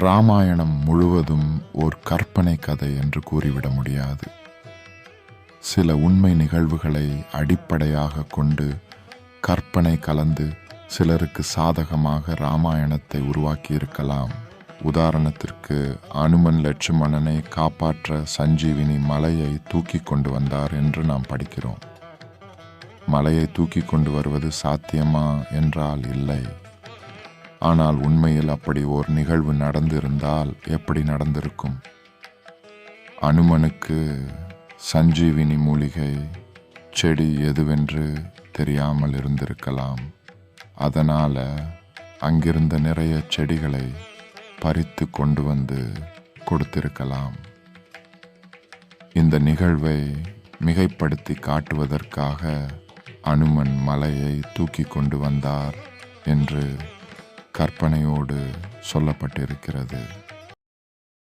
ராமாயணம் முழுவதும் ஓர் கற்பனை கதை என்று கூறிவிட முடியாது. சில உண்மை நிகழ்வுகளை அடிப்படையாக கொண்டு கற்பனை கலந்து சிலருக்கு சாதகமாக ராமாயணத்தை உருவாக்கியிருக்கலாம். உதாரணத்திற்கு அனுமன் லட்சுமணனை காப்பாற்ற சஞ்சீவினி மலையை தூக்கி கொண்டு வந்தார் என்று நாம் படிக்கிறோம். மலையை தூக்கி கொண்டு வருவது சாத்தியமா என்றால் இல்லை. ஆனால் உண்மையில் அப்படி ஓர் நிகழ்வு நடந்திருந்தால் எப்படி நடந்திருக்கும்? அனுமனுக்கு சஞ்சீவினி மூலிகை செடி எதுவென்று தெரியாமல் இருந்திருக்கலாம். அதனால் அங்கிருந்த நிறைய செடிகளை பறித்து கொண்டு வந்து கொடுத்திருக்கலாம். இந்த நிகழ்வை மிகைப்படுத்தி காட்டுவதற்காக அனுமன் மலையை தூக்கி கொண்டு வந்தார் என்று கற்பனையோடு சொல்லப்பட்டிருக்கிறது.